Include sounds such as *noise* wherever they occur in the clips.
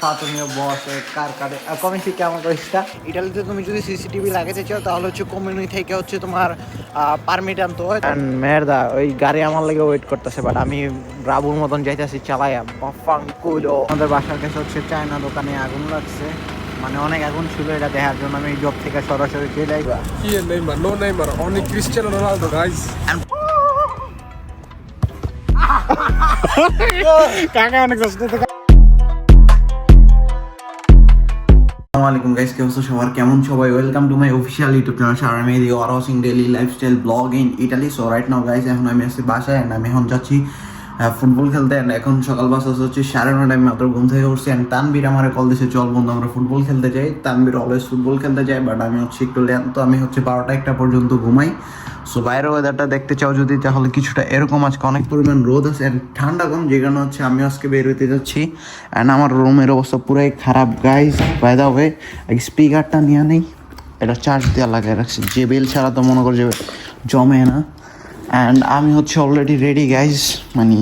ফাতুমীয় বস কার কারে কমে শিক্ষা questa ইটালিতে তুমি যদি সিসিটিভি লাগাতে চাও তাহলে হচ্ছে কমিউনি থেকে হচ্ছে তোমার পারমিট আনতে হয়। মেরদা ওই গাড়ি আমার লাগে ওয়েট করতেছে বাট আমি ব্রাবুর মতন যাইতেছি চালাইয়া বাফাং কুলো আমাদের বাসার কাছে হচ্ছে চায়না দোকানে আগুন লাগছে। মানে অনেক আগুন ছিল এটা দেখার জন্য আমি জব থেকে সরাসরি চলে è Neymar? No Neymar, only Cristiano Ronaldo, *laughs* কাকা অনেক কষ্ট আসসালামু আলাইকুম গাইস কেমন আছো সবার? কেমন সবাই? Welcome to my official YouTube channel Sara আমি এদিকে আর watching daily lifestyle blog in Italy so right now guys এখন আমি আছি বাসায় আমি এখন যাচ্ছি ফুটবল খেলতে and এখন সকাল বাস হচ্ছে, সাড়ে নটায় মাত্র ঘুম থেকে উঠছি অ্যান্ড তানবির আমার কল দিছে, চল বন্ধু, আমরা ফুটবল খেলতে যাই। তানবির অলওয়েজ ফুটবল খেলতে যাই বাট আমি হচ্ছে একটু লেন তো আমি হচ্ছে বারোটা একটা পর্যন্ত ঘুমাই। সো বাইরের ওয়েদারটা দেখতে চাও যদি, তাহলে কিছুটা এরকম আজকে অনেক পরিমাণ রোদ আছে অ্যান্ড ঠান্ডা কম, যে কারণে হচ্ছে আমি আজকে বের হইতে যাচ্ছি। অ্যান্ড আমার রুমের অবস্থা পুরাই খারাপ গাইস বাই দা ওয়ে স্পিকারটা নিয়ে নেই, এটা চার্জ দেওয়া লাগে রাখছি। যে বেল ছাড়া তো মনে কর যে জমে না। অ্যান্ড আমি হচ্ছে অলরেডি রেডি গাইস মানে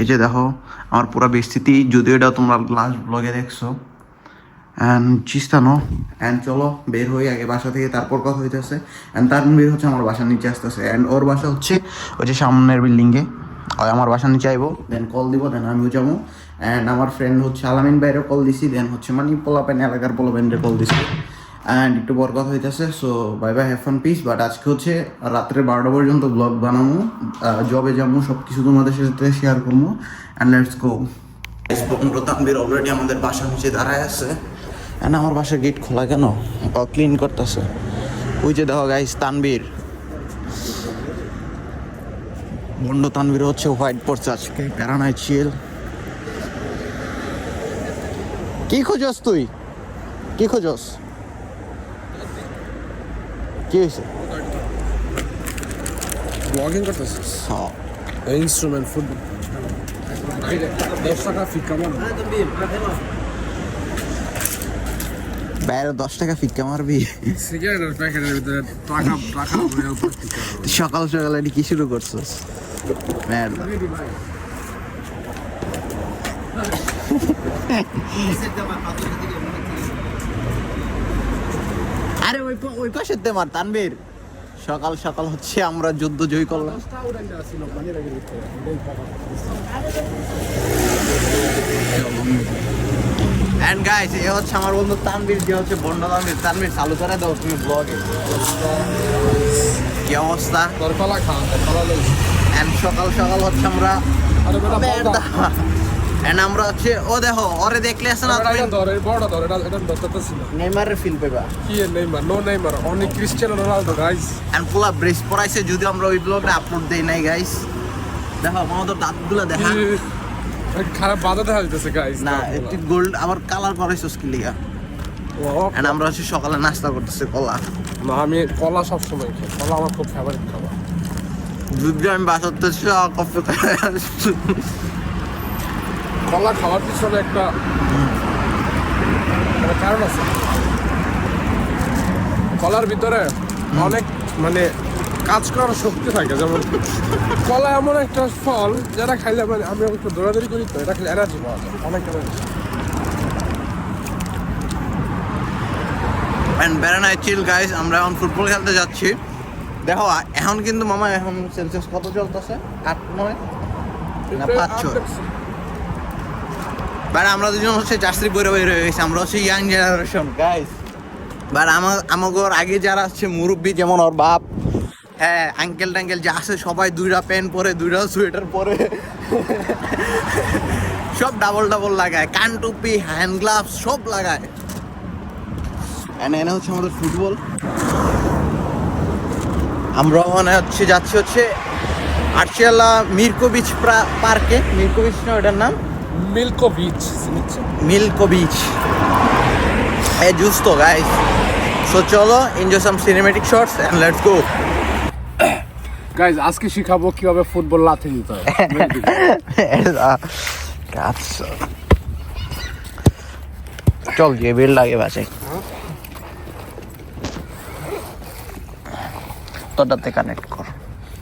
এই যে দেখো, আমার পুরো বিস্তৃতি যদিও এটা তোমরা লাস্ট ব্লগে দেখছ। অ্যান্ড চিস্তানো অ্যান্ড চলো, বের হই আগে বাসা থেকে, তারপর কথা হইতেছে। অ্যান্ড তার বের হচ্ছে আমার বাসার নিচে আসতেছে। অ্যান্ড ওর বাসা হচ্ছে ওই যে সামনের বিল্ডিংয়ে ওই আমার বাসা নিচে আইবো দেন কল দিব দেন আমিও যাব। অ্যান্ড আমার ফ্রেন্ড হচ্ছে আলামিন বাইরে কল দিছি দেন হচ্ছে মানে পোলাপেন এলাকার পোলাপেনরে কল দিছি। অ্যান্ড একটু বড় কথা হইতেছে so bye bye have fun peace but আজকে হচ্ছে রাত্রে বারোটা পর্যন্ত ব্লগ বানাবো। জবে যাব সব কিছু তোমাদের সাথে শেয়ার করব। অ্যান্ড লেটস গো বন্ধু তানবীর অলরেডি আমাদের বাসার নিচে দাঁড়ায় আছে। এন্ড আমার বাসার গেট খোলা কেন? ক্লিন করতেছে। ওই যে দেখো গাইস তানবীর বন্ড তানবীর হচ্ছে হোয়াইট পড়ছে আজকে প্যারানাই চিল কি খোঁজস তুই? কি খোঁজস? কি হয়েছে Vlogging করতেছিস? হ্যাঁ। ইনস্ট্রুমেন্ট ফুটবল দশ টাকা ফিকা মান বাইরে দশ টাকা ফিক্কা মারবি সিগারেটের প্যাকেটের ভিতরে টাকা টাকা সকাল সকাল এটি কি শুরু করছিস? ম্যাড আরে ওই ওই পাশের তে মার তানবীর সকাল সকাল হচ্ছে আমরা যুদ্ধ জয় করলাম। এন্ড গাইস এ হচ্ছে আমার বন্ধু তানবীর যে হচ্ছে বন্ড তানবীর তানবীর চালু করে দাও তুমি ব্লগে কি অবস্থা? তোর কলা খান এন্ড সকাল সকাল হচ্ছে আমরা এন্ড আমরা হচ্ছে ও দেখো ওরে দেখলে আছে না তুমি ধর বড়টা ধর এটা এটা ধরতেছি না নেইমারের ফিল পেবা কি Neymar? No Neymar only Cristiano Ronaldo guys and পুলা brace পরাইছে যদি আমরা ওই ব্লগটা আপলোড দেই নাই গাইস দেখো আমাদের দাঁতগুলো দেখা। খারাপ বাধা দেখা যাইতেছে গাইস না একটু গোল্ড আবার কালার করাইছো কি লিগা এন্ড আমরা হচ্ছে সকালে নাস্তা করতেছি কলা। না আমি কলা সব সময় খাই। কলা আমার খুব ফেভারিট খাবার। যদি আমি বাসাতে কফি কলা খাওয়ার পিছনে একটা একটা কারণ আছে। কলার ভিতরে অনেক মানে কাজ করার শক্তি থাকে যেমন কলা এমন একটা ফল যারা খাইলে মানে আমি একটু দৌড়াদৌড়ি করি তো এটা খেলে এনার্জি পাওয়া যায় অনেক এনার্জি বেড়ানায় চিল গাইস আমরা এখন ফুটবল খেলতে যাচ্ছি। দেখো এখন কিন্তু মামা এখন সেলসিয়াস কত চলতেছে? আট নয়? না পাঁচ ছয়? বাট আমরা দুজন হচ্ছে চাষরি বইরে বইরে হয়ে গেছি, আমরা হচ্ছে ইয়াং জেনারেশন গাইস বাট আমার আমাকে আগে যারা আছে মুরব্বী, যেমন ওর বাপ হ্যাঁ আঙ্কেল টাঙ্কেল যা আছে, সবাই দুইটা প্যান্ট পরে, দুইটা সোয়েটার পরে, সব ডাবল ডাবল লাগায়, কান টুপি হ্যান্ড গ্লাভস সব লাগায়। এনে এনে হচ্ছে আমাদের ফুটবল আমরা মানে হচ্ছে যাচ্ছি হচ্ছে আর্চিয়ালা মিরকোবিচ পার্কে মিরকোবিচ না ওটার নাম? মিল্কোভিচ মিল্কো বিচ এ জুস্তো গাইস সো চলো enjoy some cinematic shots and let's go guys আজকে শিখাবো কীভাবে ফুটবল লাথি দিতে হয়। চল যে বেল লাগে বাসে। তোরটাতে কানেক্ট কর।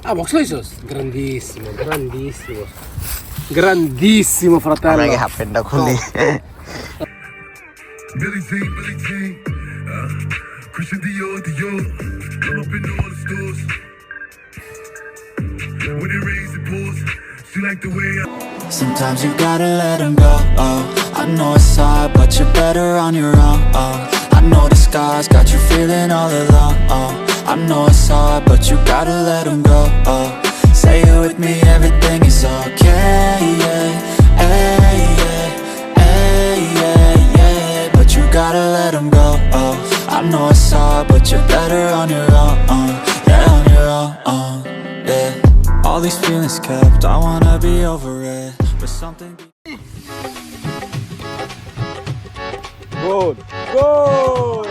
Ah, box Loisos? Grandissimo, grandissimo. grandissimo fratello. Non è che con lì. *laughs* Billy Z, Billy uh, Christian Dior, Dior, come up in all the stores. When it rains, it pours. She like the way I... Sometimes you gotta let him go, oh I know it's hard, but you're better on your own, oh, I know the scars got you feeling all alone, oh, I know it's hard, but you gotta let him go, oh, Say it with me, everything is okay know it's hard, but you're better on your own uh, Yeah, on your own, uh, yeah. All these feelings kept, I wanna be over it But something... Good, good!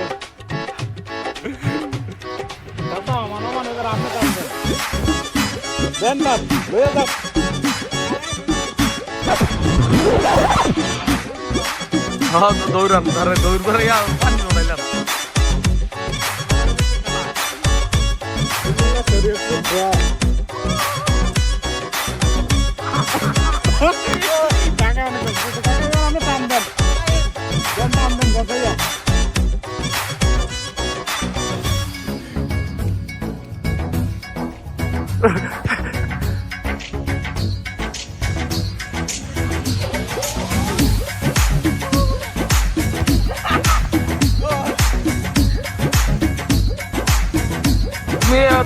Then up, raise up. the door दौड़न अरे दौड़ पर यार पानी में बैठा it's a is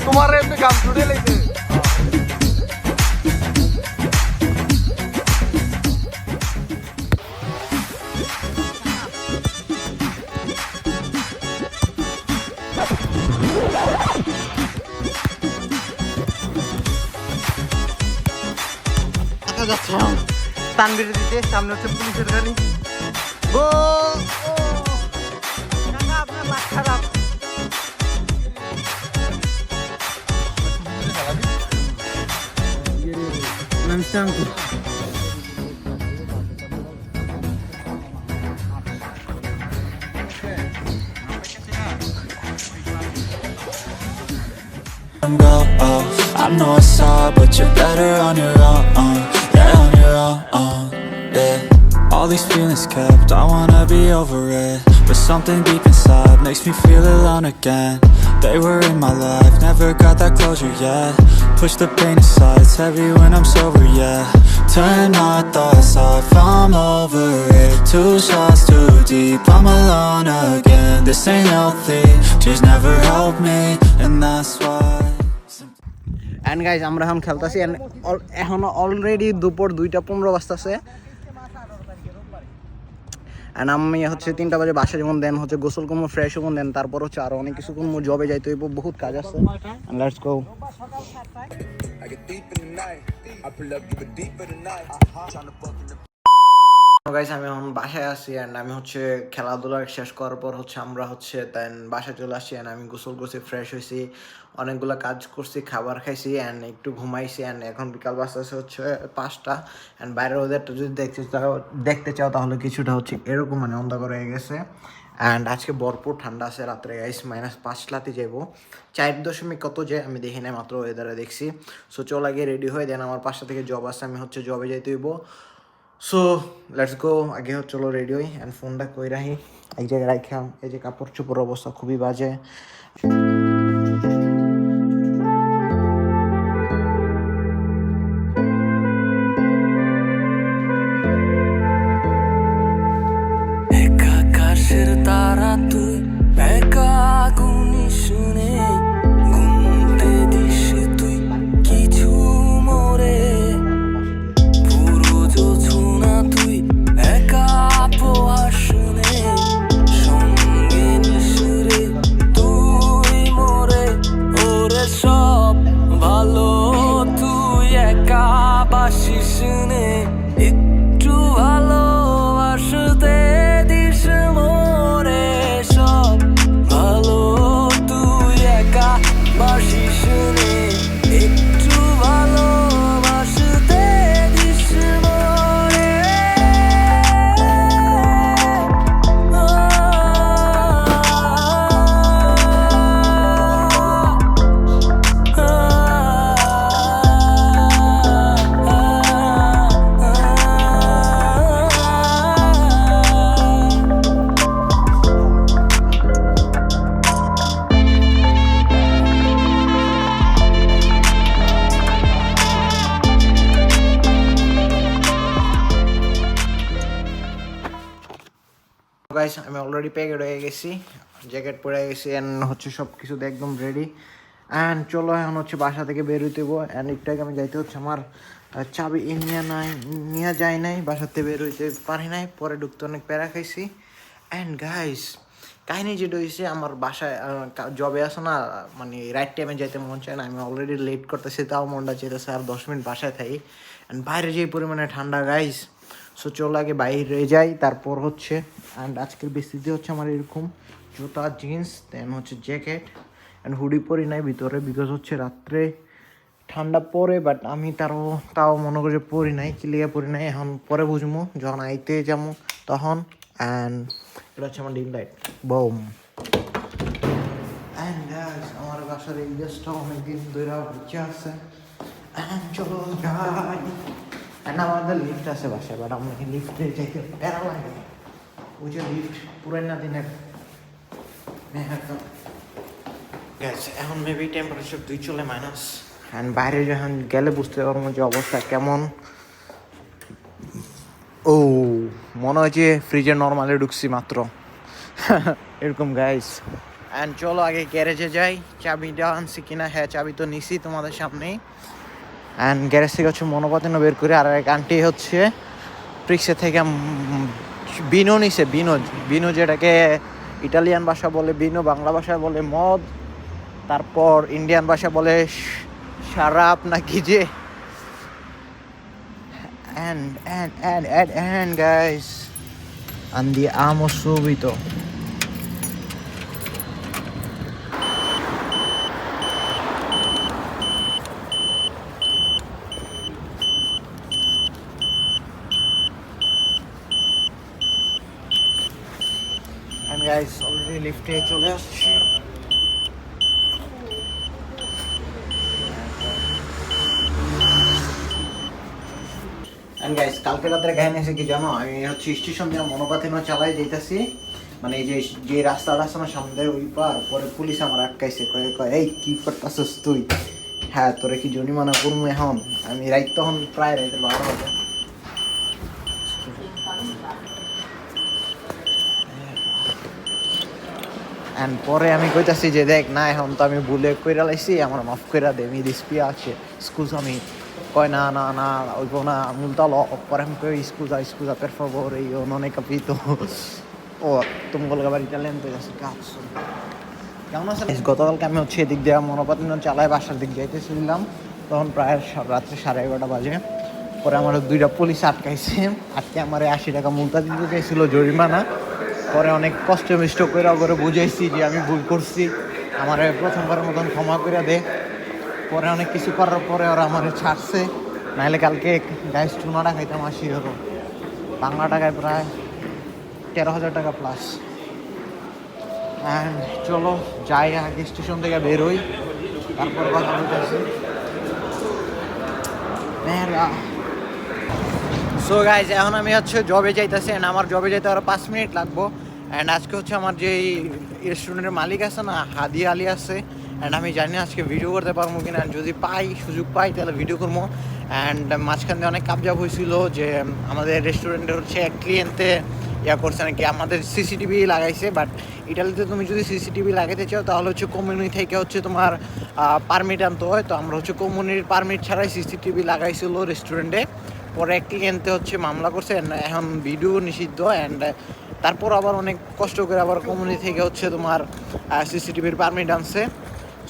তোমার এমনি গান ছুটে লেগেছে। তানবির দিতে সামনে হচ্ছে পুলিশের গাড়ি। Go Oh, I know it's hard, but you're better on your own. Yeah, on your own. Yeah. All these feelings kept, I wanna be over it. But something deep inside makes me feel alone again. They were in my life, never got that closure yet. Push the pain aside, it's heavy when I'm sober, yeah. Turn my thoughts off, I'm over it. Two shots too deep, I'm alone again. This ain't healthy, she's never helped me, and that's why. And guys আমরা এখন খেলতেছি এখন already দুপুর দুইটা পনেরো বাজতেছে and আমি হচ্ছে তিনটা বাজে বাসা যেমন দেন হচ্ছে গোসল করব ফ্রেশ হব দেন তারপর হচ্ছে আরও অনেক কিছু করব জবে যাইতে হইব বহুত কাজ আছে। লেটস গো গাইস আমি এখন বাসায় আছি অ্যান্ড আমি হচ্ছে খেলাধুলা শেষ করার পর হচ্ছে আমরা হচ্ছে দেন বাসায় চলে আসছি অ্যান্ড আমি গোসল করছি ফ্রেশ হয়েছি অনেকগুলো কাজ করছি, খাবার খাইছি অ্যান্ড একটু ঘুমাইছি অ্যান্ড এখন বিকাল বাজতেছে হচ্ছে পাঁচটা অ্যান্ড বাইরের ওদেরটা যদি দেখতে চাও দেখতে চাও তাহলে কিছুটা হচ্ছে এরকম মানে অন্ধকার হয়ে গেছে অ্যান্ড আজকে ভরপুর ঠান্ডা আছে রাত্রে গাইস মাইনাস পাঁচ লাতে যাব চার দশমিক কত যে আমি দেখি নাই, মাত্র ওয়েদারে দেখছি। সো চল আগে রেডি হয়ে দেন আমার পাঁচটা থেকে জব আছে, আমি হচ্ছে জবে যাইতে হইব। সো লেটস গো আগে চলো রেডি হই অ্যান্ড ফোনটা কই রাখি এক জায়গায় রাখাম এই যে কাপড় চোপড় অবস্থা খুবই বাজে। গাইস আমি অলরেডি প্যাকেট হয়ে গেছি। জ্যাকেট পরে গেছি অ্যান্ড হচ্ছে সব কিছু একদম রেডি অ্যান্ড চলো এখন হচ্ছে বাসা থেকে বের হইতে হব অ্যান্ড একটু আগে আমি যাইতে হচ্ছে, আমার চাবি নিয়ে নাই, নিয়ে যায় নাই, বাসাতে বের হইতে পারি নাই। পরে ঢুকতে অনেক প্যারা খাইছি। অ্যান্ড গাইস কাহিনী যেটা হয়েছে আমার বাসায় জবে আসো না মানে রাইট টাইমে যাইতে মন চায় না। আমি অলরেডি লেট করতেছি, তাও মনটা চেতেছে আর দশ মিনিট বাসায় থাকি অ্যান্ড বাইরে যে পরিমাণে ঠান্ডা গাইস সো চলো আগে বাইরে যাই, তারপর হচ্ছে অ্যান্ড আজকের বিস্তৃতি হচ্ছে আমার এরকম জুতা জিন্স দেন হচ্ছে জ্যাকেট অ্যান্ড হুডি পরি নাই ভিতরে বিকজ হচ্ছে রাত্রে ঠান্ডা পরে বাট আমি তারও, তাও মনে করি পরি নাই ক্লিয়ার পরি নাই। এখন পরে বুঝব যখন আইতে যাব তখন। অ্যান্ড এটা হচ্ছে আমার ডিম লাইট বোম অ্যান্ড আমার বাসার এই গ্যাসটা অনেকদিন ধরে বুঝে আছে। অ্যান্ড চলো যাই অ্যান্ড আমাদের লিফট আছে বাসায়? বাট আমাকে লিফটে যাইতে প্যারা লাগে। ওই যে লিফট পুরানা দিনের এখন মেবি টেম্পারেচার দুই চলে মাইনাস অ্যান্ড বাইরে যখন গেলে বুঝতে পারব যে অবস্থা কেমন। ও মনে হয় যে ফ্রিজে নর্মালে ঢুকছি মাত্র। *laughs* এরকম গাইস অ্যান্ড চলো আগে গ্যারেজে যাই। চাবিটা আনছি কিনা? হ্যাঁ চাবি তো নিছি তোমাদের সামনেই। অ্যান্ড গ্যারেজ থেকে হচ্ছে মনোপাতিনও বের করে আর এক আন্টি হচ্ছে প্রিক্সে থেকে বিনো নিছে বিনো বিনো যেটাকে ইটালিয়ান ভাষা বলে বিনো বাংলা ভাষায় বলে, মদ, তারপর ইন্ডিয়ান ভাষা বলে সারাপ শারাপ না কি যে। And and and and and, guys andiamo subito and guys already লিফটে চলে আসছি। গাইস কালকে রাত্রে কাহিনী আছে কি জানো? আমি হচ্ছে স্টেশন দিয়ে মনোপাতিনো চালাই যাইতাছি। মানে এই যে যে রাস্তাটা আছে না সামনে ওই পার, পরে পুলিশ আমার আটকাইছে। কয়ে, কয়, এই, কি করতেছিস তুই? হ্যাঁ তোরে কি জরিমানা করব এখন? আমি রাইত তখন প্রায় রাইতে বারো বাজে। অ্যান্ড পরে আমি কইতাছি যে, দেখ, না, এখন তো আমি ভুলে কইরা লাইছি, আমার মাফ কইরা দে মি দিস mi dispiace scusami poi na না na ho una multa lo poi mi poi scusa scusa per favore io non hai capito oh তুমি কলকাতা ইটালিয়ান তো গেছে কাজ কেমন আছেন? গতকালকে আমি হচ্ছে এদিক দিয়ে মনোপাত চালায় বাসার দিক যাইতেছিলাম। তখন প্রায় রাত্রে সাড়ে এগারোটা বাজে। পরে আমার দুইটা পুলিশ আটকাইছে। আটকে আমার আশি টাকা মুলতা দিতে চাইছিল জরিমানা। পরে অনেক কষ্ট মিষ্ট করে করে বুঝাইছি যে আমি ভুল করছি। আমার প্রথমবারের মতন ক্ষমা করে দে। পরে অনেক কিছু করার পরে ওরা আমার ছাড়ছে। নাহলে কালকে গাইস চুনাটা খাইতাম আশি ইউরো বাংলা টাকায় প্রায় তেরো হাজার টাকা প্লাস অ্যান্ড চলো, যাই, আগে স্টেশন থেকে বেরোই তারপর কথা বলতেছি। সো গাইজ এখন আমি হচ্ছে জবে যাইতেছি অ্যান্ড আমার জবে যাইতে আরও পাঁচ মিনিট লাগবো। অ্যান্ড আজকে হচ্ছে আমার যে রেস্টুরেন্টের মালিক আছে না, হাদি আলী আছে। অ্যান্ড আমি জানি না আজকে ভিডিও করতে পারব কিনা। যদি পাই, সুযোগ পাই, তাহলে ভিডিও করব। অ্যান্ড মাঝখান দিয়ে অনেক কাবজাব হয়েছিল যে আমাদের রেস্টুরেন্টে হচ্ছে এক ক্লিয়েন্টে ইয়া করছে নাকি, আমাদের সিসিটিভি লাগাইছে। বাট ইটালিতে তুমি যদি সিসিটিভি লাগাইতে চাও, তাহলে হচ্ছে কমিউনি থেকে হচ্ছে তোমার পারমিট আনতে হয়। তো আমরা হচ্ছে কমিউনির পারমিট ছাড়াই সিসিটিভি লাগাইছিল রেস্টুরেন্টে পরে এক ক্লিয়েন্টে হচ্ছে মামলা করছে এখন ভিডিও নিষিদ্ধ অ্যান্ড তারপর আবার অনেক কষ্ট করে আবার কমিউনি থেকে হচ্ছে তোমার সিসিটিভির পারমিট আনছে।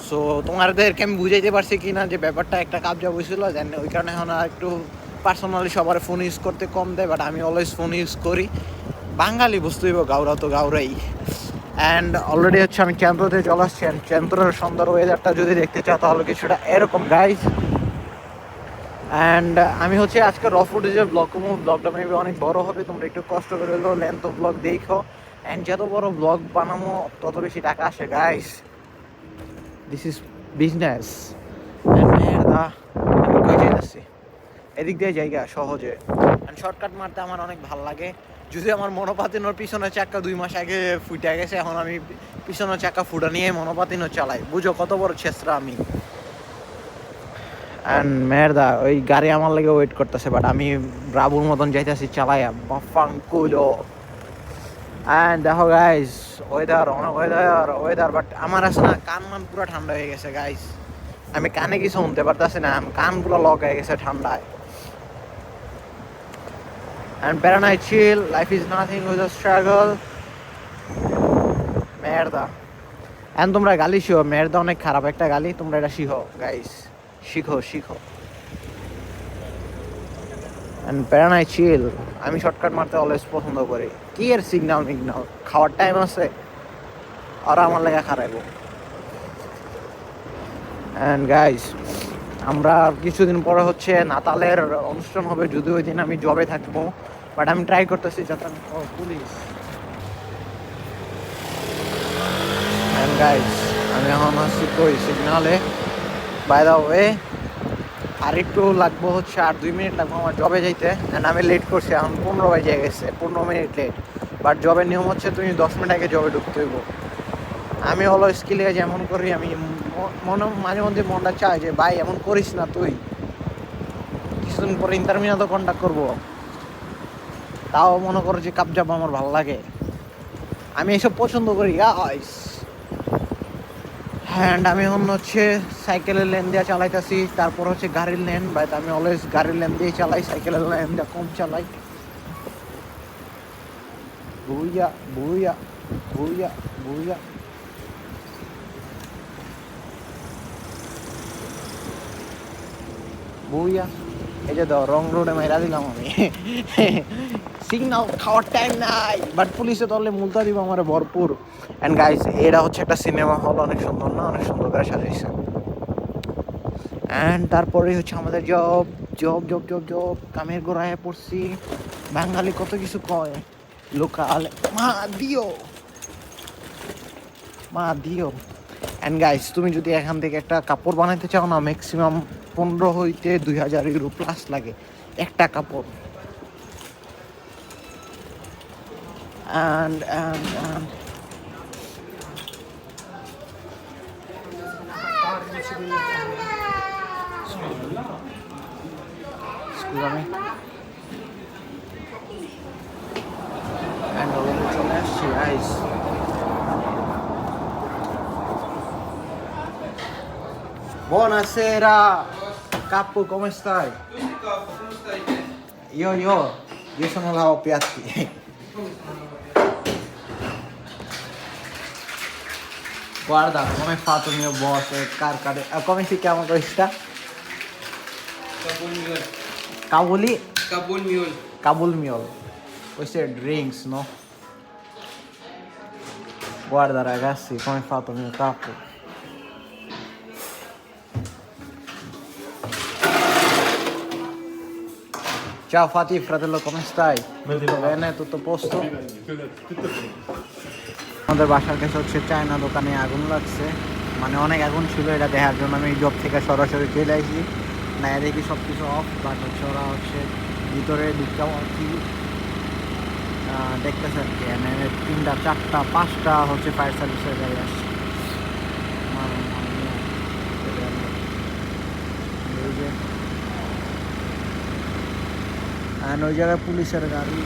সো তোমাদেরকে আমি বুঝাইতে পারছি কি না যে ব্যাপারটা একটা কাবজা বসছিল দেন ওই কারণে এখন একটু পার্সোনালি সবার ফোন ইউজ করতে কম দেয় বাট আমি অলওয়েজ ফোন ইউজ করি। বাঙালি বুঝতেই গাউরা তো গাউরাই অ্যান্ড অলরেডি হচ্ছে আমি চ্যান্দ্রতে চলে আসছি অ্যান্ড চ্যান্দ্রের সুন্দর ওয়েদারটা যদি দেখতে চাও তাহলে কিছুটা এরকম গাইজ অ্যান্ড আমি হচ্ছে আজকে র ফুটেজের ব্লগ করব। ব্লগটা মেবি অনেক বড় হবে, তোমরা একটু কষ্ট করে হলেও লেন্থ ব্লগ দেখো। অ্যান্ড যত বড় ব্লগ বানাবো, তত বেশি টাকা আসে গাইস দিস ইজ বিজনেস কই এদিক দিয়ে জায়গা, সহজে। অ্যান্ড শর্টকাট মারতে আমার অনেক ভালো লাগে। যদি আমার মনোপাতিনোর পিছনের চাক্কা দুই মাস আগে ফুটে গেছে, এখন আমি পিছনের চাক্কা ফুটা নিয়ে মনোপাতিনো চালাই। বুঝো কত বড় ছেসরা আমি। অ্যান্ড মেরদা ওই গাড়ি আমার লাগে ওয়েট করতেছে বাট আমি ব্রাবুর মতন যাইতেছি চালাই বাফাং কুলো অ্যান্ড দেখো গাইস ওয়েদার অনেক ওয়েদার ওয়েদার বাট আমার আছে না, কান মান পুরো ঠান্ডা হয়ে গেছে গাইস আমি কানে কিছু শুনতে পারতেছি না, কান পুরো লক হয়ে গেছে ঠান্ডায়। And প্যারানাই chill life is nothing with a struggle মেরদা এখন তোমরা গালি শিখো মেরদা অনেক খারাপ একটা গালি, তোমরা এটা শিখো গাইস শিখো শিখো। অ্যান্ড প্যারানাই চিল আমি শর্টকাট মারতে অলওয়েজ পছন্দ করি। কি এর সিগনাল মিগনাল? খাওয়ার টাইম আছে, আর আমার লেগে খারাইবো। অ্যান্ড গাইস আমরা কিছুদিন পরে হচ্ছে নাতালের অনুষ্ঠান হবে যদি ওই দিন আমি জবে থাকব বাট আমি ট্রাই করতেছি যাতে আমি পুলিশ গাইস আমি এখন আসছি কই? সিগনালে বাই দা ওয়ে আর একটু লাগবো হচ্ছে আর দুই মিনিট লাগবো আমার জবে যাইতে। অ্যান্ড আমি লেট করছি, এখন পনেরো বাজে গেছে, পনেরো মিনিট লেট বাট জবের নিয়ম হচ্ছে তুমি দশ মিনিট আগে জবে ঢুকতে হইব। আমি হলো স্কিলে যেমন করি, আমি মনে, মাঝে মধ্যে মনটা চায় যে, ভাই, এমন করিস না তুই। কিছুদিন পরে ইন্টারমিনা তো কন্ট্যাক্ট করব। তাও মনে করো যে কাপ জাপ আমার ভালো লাগে। আমি এসব পছন্দ করি গাইস হ্যান্ড, আমি এখন হচ্ছে সাইকেলের লেন দিয়ে চালাইতেছি, তারপর হচ্ছে গাড়ির লেন। বাট আমি অলওয়েজ গাড়ির লেন দিয়ে চালাই, সাইকেলের লেন দিয়ে কম চালাই। ভুইয়া ভুইয়া ভুইয়া ভুইয়া বুইয়া। এই যে দাও রং রোডে মেরা দিলাম আমি। সিগনাল খাওয়ার টাইম নাই। বাট পুলিশে তাহলে মুলতা দিব আমার ভরপুর। অ্যান্ড গাইস এটা হচ্ছে একটা সিনেমা হল অনেক সুন্দর না? অনেক সুন্দর করে সাজিয়েছে অ্যান্ড তারপরে হচ্ছে আমাদের job job job job job কামের গোড়ায় পড়ছি। বাঙালি কত কিছু কয়? লোকাল মা, দিও। মা, দিও। অ্যান্ড গাইস তুমি যদি এখান থেকে একটা কাপড় বানাইতে চাও না ম্যাক্সিমাম পনেরো হইতে দুই হাজার ইউরো প্লাস লাগে একটা কাপড়। And and and. And আসছি guys Buonasera, capo, come stai? Io, io, io sono lavo piatti. Guarda come è fatto il mio boss, carca de- eh, come si chiama questa? Kabul Mule. Kabul Mule. Questi è drinks, no? Guarda ragazzi come è fatto il mio capo. Ciao Fatih, fratello, come stai? Tutto bene? Tutto a posto? আমাদের বাসার কাছে হচ্ছে China দোকানে আগুন লাগছে মানে অনেক আগুন ছিল এটা দেখার জন্য আমি জব থেকে সরাসরি চলে আসি না দেখি সব কিছু অফ বাট হচ্ছে ওরা হচ্ছে ভিতরে ঢুকতেও আর কি দেখতেছে আর কি তিনটা চারটা পাঁচটা হচ্ছে ফায়ার সার্ভিসের গাড়ি আসছে আমার এই যে আর ওই জায়গায় পুলিশের গাড়ি।